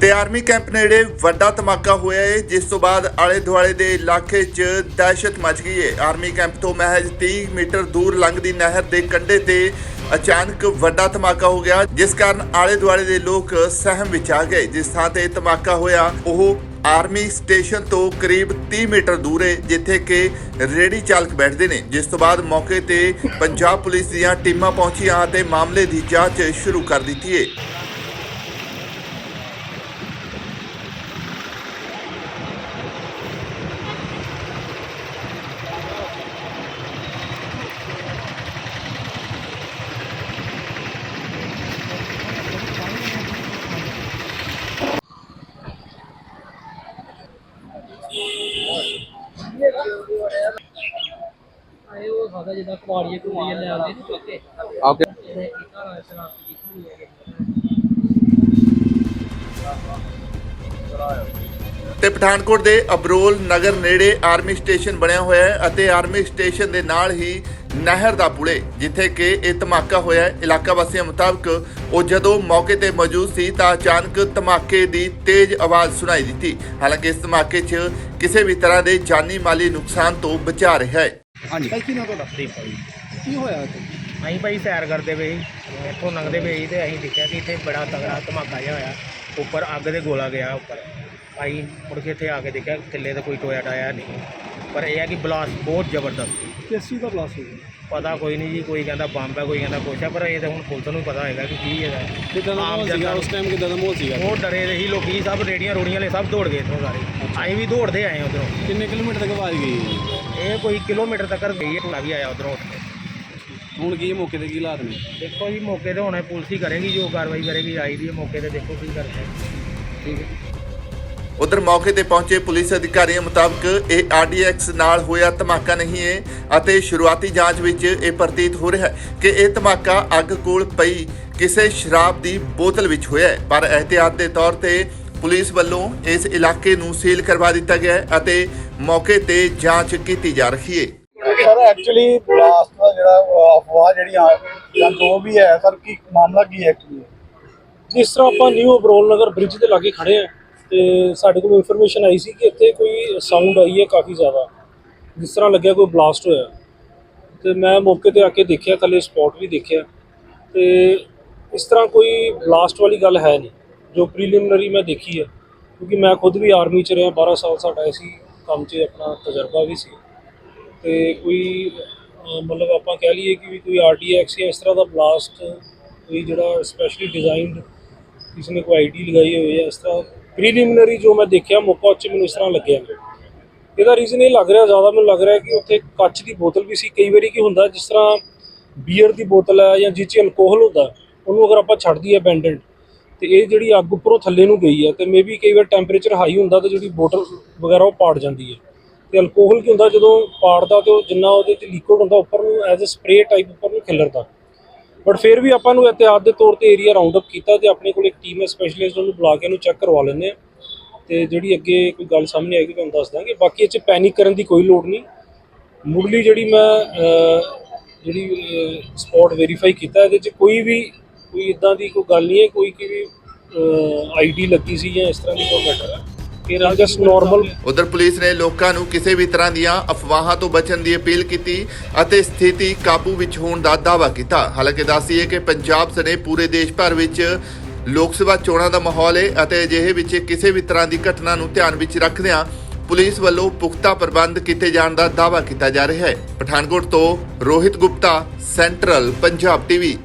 ਤੇ army camp ਨੇੜੇ ਵੱਡਾ ਧਮਾਕਾ ਹੋਇਆ ਹੈ ਜਿਸ ਤੋਂ ਬਾਅਦ ਆਲੇ ਦੁਆਲੇ ਦੇ ਇਲਾਕੇ 'ਚ ਦਹਿਸ਼ਤ ਮਚ ਗਈ ਹੈ ਆਰਮੀ ਕੈਂਪ ਤੋਂ ਮਹਿਜ਼ 30 ਮੀਟਰ ਦੂਰ ਲੰਘਦੀ ਨਹਿਰ ਦੇ ਕੰਢੇ ਤੇ ਅਚਾਨਕ ਵੱਡਾ ਧਮਾਕਾ ਹੋ ਗਿਆ, ਜਿਸ ਕਾਰਨ ਆਲੇ ਦੁਆਲੇ ਦੇ ਲੋਕ ਸਹਿਮ ਵਿੱਚ ਆ ਗਏ। ਜਿਸ ਥਾਂ ਤੇ ਧਮਾਕਾ ਹੋਇਆ, ਉਹ ਆਰਮੀ ਸਟੇਸ਼ਨ ਤੋਂ ਕਰੀਬ 30 ਮੀਟਰ ਦੂਰ ਹੈ ਜਿੱਥੇ ਕਿ ਰੇੜੀ ਚਾਲਕ ਬੈਠਦੇ ਨੇ। ਜਿਸ ਤੋਂ ਬਾਅਦ ਮੌਕੇ ਤੇ ਪੰਜਾਬ ਪੁਲਿਸ ਦੀਆਂ ਟੀਮਾਂ ਪਹੁੰਚੀਆਂ ਅਤੇ ਮਾਮਲੇ ਦੀ ਜਾਂਚ ਸ਼ੁਰੂ ਕਰ ਦਿੱਤੀ ਹੈ ਆਏ ਉਹ ਸਾਦਾ ਜਿੱਦਾਂ ਕੁਆੜੀਏ ਕੁੜੀਏ ਲੈ ਆਉਂਦੇ ਨੇ ਚੁੱਕੇ ਓਕੇ ਤੇ ਇਹਨਾਂ ਨਾਲ ਸ਼ਰਾਬ ਕੀਤੀ ਹੋਈ ਹੈ ਤੇ ਪਠਾਨਕੋਟ ਦੇ ਅਬਰੋਲ ਨਗਰ ਨੇੜੇ ਆਰਮੀ ਸਟੇਸ਼ਨ ਬਣਿਆ ਹੋਇਆ ਹੈ ਅਤੇ ਆਰਮੀ ਸਟੇਸ਼ਨ ਦੇ ਨਾਲ ਹੀ ਨਹਿਰ ਦਾ ਪੁਲੇ ਜਿੱਥੇ ਕਿ ਇਹ ਧਮਾਕਾ ਹੋਇਆ ਹੈ। ਇਲਾਕਾ ਵਾਸੀਆਂ ਮੁਤਾਬਕ ਉਹ ਜਦੋਂ ਮੌਕੇ ਤੇ ਮੌਜੂਦ ਸੀ ਤਾਂ ਅਚਾਨਕ ਧਮਾਕੇ ਦੀ ਤੇਜ਼ ਆਵਾਜ਼ ਸੁਣਾਈ ਦਿੱਤੀ। ਹਾਲਾਂਕਿ ਇਸ ਧਮਾਕੇ 'ਚ ਕਿਸੇ ਵੀ ਤਰ੍ਹਾਂ ਦੇ ਜਾਨੀ ਮਾਲੀ ਨੁਕਸਾਨ ਤੋਂ ਬਚਾ ਰਿਹਾ ਹੈ। ਹਾਂਜੀ। ਭਾਈ ਕੀ ਨਾ ਤੁਹਾਡਾ? ਦੀਪ ਭਾਈ। ਕੀ ਹੋਇਆ ਇੱਥੇ ਅਸੀਂ ਭਾਈ ਸੈਰ ਕਰਦੇ ਪਏ ਸੀ। ਇੱਥੋਂ ਲੰਘਦੇ ਪਏ ਸੀ ਤੇ ਅਸੀਂ ਦੇਖਿਆ ਕਿ ਇੱਥੇ ਬੜਾ ਤਗੜਾ ਧਮਾਕਾ ਜਿਹਾ ਹੋਇਆ। ਉੱਪਰ ਅੱਗ ਦੇ ਗੋਲਾ ਗਿਆ ਉੱਪਰ। ਅਸੀਂ ਮੁੜ ਕੇ ਇੱਥੇ ਆ ਕੇ ਦੇਖਿਆ ਥੱਲੇ ਤਾਂ ਕੋਈ ਟੋਇਆ ਟਾਇਆ ਨਹੀਂ। ਪਰ ਇਹ ਹੈ ਕਿ ਬਲਾਸਟ ਬਹੁਤ ਜ਼ਬਰਦਸਤ। ਸੀ। ਕਿਸ ਦਾ ਬਲਾਸਟ ਹੋ ਗਿਆ ਪਤਾ ਕੋਈ ਨਹੀਂ ਜੀ ਕੋਈ ਕਹਿੰਦਾ ਬੰਬ ਹੈ ਕੋਈ ਕਹਿੰਦਾ ਕੁਛ ਹੈ ਪਰ ਇਹ ਤਾਂ ਹੁਣ ਪੁਲਿਸ ਨੂੰ ਪਤਾ ਹੋਏਗਾ ਕਿ ਕੀ ਹੈਗਾ ਕਿੱਦਾਂ ਦਾ ਆਮ ਮਾਹੌਲ ਸੀਗਾ? ਜਨਤਾ ਉਸ ਟਾਈਮ ਕਿੱਦਾਂ ਦਾ ਮਾਹੌਲ ਸੀਗਾ? ਉਹ ਡਰੇ ਦੇ ਸੀ ਲੋਕੀ ਸਭ ਰੇੜੀਆਂ ਰੋੜੀਆਂ ਵਾਲੇ ਸਭ ਦੌੜ ਗਏ ਇੱਥੋਂ ਸਾਰੇ। ਅਸੀਂ ਵੀ ਦੌੜਦੇ ਆਏ ਉਧਰੋਂ। ਕਿੰਨੇ ਕਿਲੋਮੀਟਰ ਤੱਕ ਆਵਾਜ਼ ਗਈ? ਇਹ ਕੋਈ ਕਿਲੋਮੀਟਰ ਤੱਕ ਗਈ ਹੈ ਟੋਲਾ ਵੀ ਆਇਆ ਉਧਰੋਂ। ਹੁਣ ਕੀ ਮੌਕੇ ਤੇ ਕੀ ਹਾਲਾਤ ਨੇ? ਦੇਖੋ ਜੀ ਮੌਕੇ ਤੇ ਹੁਣ ਪੁਲਿਸ ਹੀ ਕਰੇਗੀ ਜੋ ਕਾਰਵਾਈ ਕਰੇਗੀ ਆਈ ਦੀ ਹੈ ਮੌਕੇ ਤੇ ਦੇਖੋ ਕੀ ਕਰਦੇ। ਠੀਕ ਹੈ। ਉਧਰ ਮੌਕੇ ਤੇ ਪਹੁੰਚੇ ਪੁਲਿਸ ਅਧਿਕਾਰੀਆਂ ਮੁਤਾਬਕ ਇਹ ਆਰਡੀਐਕਸ ਨਾਲ ਹੋਇਆ ਧਮਾਕਾ ਨਹੀਂ ਹੈ ਅਤੇ ਸ਼ੁਰੂਆਤੀ ਜਾਂਚ ਵਿੱਚ ਇਹ ਪ੍ਰਤੀਤ ਹੋ ਰਿਹਾ ਹੈ ਕਿ ਇਹ ਧਮਾਕਾ ਅੱਗ ਕੋਲ ਪਈ ਕਿਸੇ ਸ਼ਰਾਬ ਦੀ ਬੋਤਲ ਵਿੱਚ ਹੋਇਆ ਹੈ। ਪਰ ਇਹਤਿਆਤ ਦੇ ਤੌਰ ਤੇ ਪੁਲਿਸ ਵੱਲੋਂ ਇਸ ਇਲਾਕੇ ਨੂੰ ਸੀਲ ਕਰਵਾ ਦਿੱਤਾ ਗਿਆ ਹੈ ਅਤੇ ਮੌਕੇ ਤੇ ਜਾਂਚ ਕੀਤੀ ਜਾ ਰਹੀ ਹੈ। ਸਰ ਐਕਚੁਅਲੀ ਬਲਾਸਟ ਦਾ ਜਿਹੜਾ ਅਫਵਾਹ ਜਿਹੜੀ ਆ ਜਾਂ ਜੋ ਵੀ ਹੈ ਸਰ ਕੀ ਮਾਮਲਾ ਕੀ ਹੈ ਐਕਚੁਅਲੀ ਜਿਸ ਤਰ੍ਹਾਂ ਆਪਾਂ ਨਿਊ ਅਬਰੋਲ ਨਗਰ ਬ੍ਰਿਜ ਦੇ ਲਾਗੇ ਖੜੇ ਆ ਤੇ ਸਾਡੇ ਕੋਲ ਇਨਫੋਰਮੇਸ਼ਨ ਆਈ ਸੀ ਕਿ ਇੱਥੇ ਕੋਈ ਸਾਊਂਡ ਆਈ ਹੈ ਕਾਫੀ ਜ਼ਿਆਦਾ। ਜਿਸ ਤਰ੍ਹਾਂ ਲੱਗਿਆ ਕੋਈ ਬਲਾਸਟ ਹੋਇਆ। ਤੇ ਮੈਂ ਮੌਕੇ ਤੇ ਆ ਕੇ ਦੇਖਿਆ ਥੱਲੇ ਸਪੌਟ ਵੀ ਦੇਖਿਆ। ਤੇ ਇਸ ਤਰ੍ਹਾਂ ਕੋਈ ਬਲਾਸਟ ਵਾਲੀ ਗੱਲ ਹੈ ਨਹੀਂ ਜੋ ਪ੍ਰੀਲਿਮਿਨਰੀ ਮੈਂ ਦੇਖੀ ਹੈ। ਕਿਉਂਕਿ ਮੈਂ ਖੁਦ ਵੀ ਆਰਮੀ ਚ ਰਿਹਾ 12 ਸਾਲ ਸਾਡਾ ਇਸੀ ਕੰਮ 'ਚ ਆਪਣਾ ਤਜਰਬਾ ਵੀ ਸੀ। ਤੇ ਕੋਈ ਅਹ, ਮਤਲਬ ਆਪਾਂ ਕਹਿ ਲਈਏ ਕਿ ਵੀ ਕੋਈ ਆਰਡੀਐਕਸ ਜਾਂ ਇਸ ਤਰ੍ਹਾਂ ਦਾ ਬਲਾਸਟ ਕੋਈ ਜਿਹੜਾ ਸਪੈਸ਼ਲੀ ਡਿਜ਼ਾਈਨਡ ਕਿਸੇ ਨੇ ਕੋਈ ਆਈਡੀ ਲਗਾਈ ਹੋਈ ਹੈ ਇਸ ਤਰ੍ਹਾਂ ਪ੍ਰੀਲਿਮਿਨਰੀ ਜੋ ਮੈਂ ਦੇਖਿਆ, ਮੌਕਾ ਉੱਚ ਮੈਨੂੰ ਇਸ ਤਰ੍ਹਾਂ ਲੱਗਿਆ। ਇਹਦਾ ਰੀਜ਼ਨ ਇਹ ਲੱਗ ਰਿਹਾ, ਜ਼ਿਆਦਾ ਮੈਨੂੰ ਲੱਗ ਰਿਹਾ ਕਿ ਉੱਥੇ ਕੱਚ ਦੀ ਬੋਤਲ ਵੀ ਸੀ। ਕਈ ਵਾਰੀ ਕੀ ਹੁੰਦਾ, ਜਿਸ ਤਰ੍ਹਾਂ ਬੀਅਰ ਦੀ ਬੋਤਲ ਹੈ ਜਾਂ ਜਿਸ 'ਚ ਅਲਕੋਹਲ ਹੁੰਦਾ, ਉਹਨੂੰ ਅਗਰ ਆਪਾਂ ਛੱਡ ਦਈਏ ਅਬੈਂਡਨਡ ਤੇ ਇਹ ਜਿਹੜੀ ਅੱਗ ਉੱਪਰੋਂ ਥੱਲੇ ਨੂੰ ਗਈ ਹੈ, ਤੇ ਮੇਬੀ ਕਈ ਵਾਰ ਟੈਂਪਰੇਚਰ ਹਾਈ ਹੁੰਦਾ, ਤੇ ਜਿਹੜੀ ਬੋਤਲ ਵਗੈਰਾ ਉਹ ਪਾੜ ਜਾਂਦੀ ਹੈ। ਤੇ ਅਲਕੋਹਲ ਕੀ ਹੁੰਦਾ, ਜਦੋਂ ਪਾੜਦਾ ਤੇ ਉਹ ਜਿੰਨਾ ਉਹਦੇ 'ਚ ਲਿਕੁਇਡ ਹੁੰਦਾ, ਉੱਪਰ ਨੂੰ ਐਜ਼ ਅ ਸਪਰੇ ਟਾਈਪ ਉੱਪਰ ਨੂੰ ਖਿਲਰਦਾ। ਬਟ ਫਿਰ ਵੀ ਆਪਾਂ ਨੂੰ ਇhtiyat ਦੇ ਤੌਰ ਤੇ ਏਰੀਆ ਰਾਉਂਡ ਅਪ ਕੀਤਾ ਤੇ ਆਪਣੇ ਕੋਲ ਇੱਕ ਟੀਮ ਹੈ ਸਪੈਸ਼ਲਿਸਟ ਉਹਨੂੰ ਬੁਲਾ ਕੇ ਉਹਨੂੰ ਚੈੱਕ ਕਰਵਾ ਲੈਂਦੇ ਆ ਤੇ ਜਿਹੜੀ ਅੱਗੇ ਕੋਈ ਗੱਲ ਸਾਹਮਣੇ ਆਏਗੀ, ਤੁਹਾਨੂੰ ਦੱਸ ਦਾਂਗੇ। ਬਾਕੀ ਇਹ 'ਚ ਪੈਨਿਕ ਕਰਨ ਦੀ ਕੋਈ ਲੋੜ ਨਹੀਂ। ਮੁੱਢਲੀ ਜਿਹੜੀ ਮੈਂ ਜਿਹੜੀ ਸਪੌਟ ਵੈਰੀਫਾਈ ਕੀਤਾ, ਇਹਦੇ 'ਚ ਕੋਈ ਵੀ, ਕੋਈ ਇਦਾਂ ਦੀ ਕੋਈ ਗੱਲ ਨਹੀਂ ਹੈ। ਕੋਈ ਕਿ ਵੀ ਆਈਡੀ ਲੱਗੀ ਸੀ ਜਾਂ ਇਸ ਤਰ੍ਹਾਂ ਦੀ ਕੋਈ ਮੈਟਰ ਹੈ। ਇਹ ਜਸਟ ਨਾਰਮਲ ਉਧਰ ਪੁਲਿਸ ਨੇ ਲੋਕਾਂ ਨੂੰ ਕਿਸੇ ਵੀ ਤਰ੍ਹਾਂ ਦੀਆਂ ਅਫਵਾਹਾਂ ਤੋਂ ਬਚਣ ਦੀ ਅਪੀਲ ਕੀਤੀ ਅਤੇ ਸਥਿਤੀ ਕਾਬੂ ਵਿੱਚ ਹੋਣ ਦਾ ਦਾਅਵਾ ਕੀਤਾ। ਹਾਲਾਂਕਿ ਦੱਸੀਏ ਕਿ ਪੰਜਾਬ ਸਣੇ ਪੂਰੇ ਦੇਸ਼ ਭਰ ਵਿੱਚ ਲੋਕ ਸਭਾ ਚੋਣਾਂ ਦਾ ਮਾਹੌਲ ਹੈ ਅਤੇ ਅਜਿਹੇ ਵਿੱਚ ਕਿਸੇ ਵੀ ਤਰ੍ਹਾਂ ਦੀ ਘਟਨਾ ਨੂੰ ਧਿਆਨ ਵਿੱਚ ਰੱਖਦਿਆਂ ਪੁਲਿਸ ਵੱਲੋਂ ਪੁਖਤਾ ਪ੍ਰਬੰਧ ਕੀਤੇ ਜਾਣ ਦਾ ਦਾਅਵਾ ਕੀਤਾ ਜਾ ਰਿਹਾ ਹੈ। ਪਠਾਨਕੋਟ ਤੋਂ ਰੋਹਿਤ ਗੁਪਤਾ, ਸੈਂਟਰਲ ਪੰਜਾਬ ਟੀਵੀ।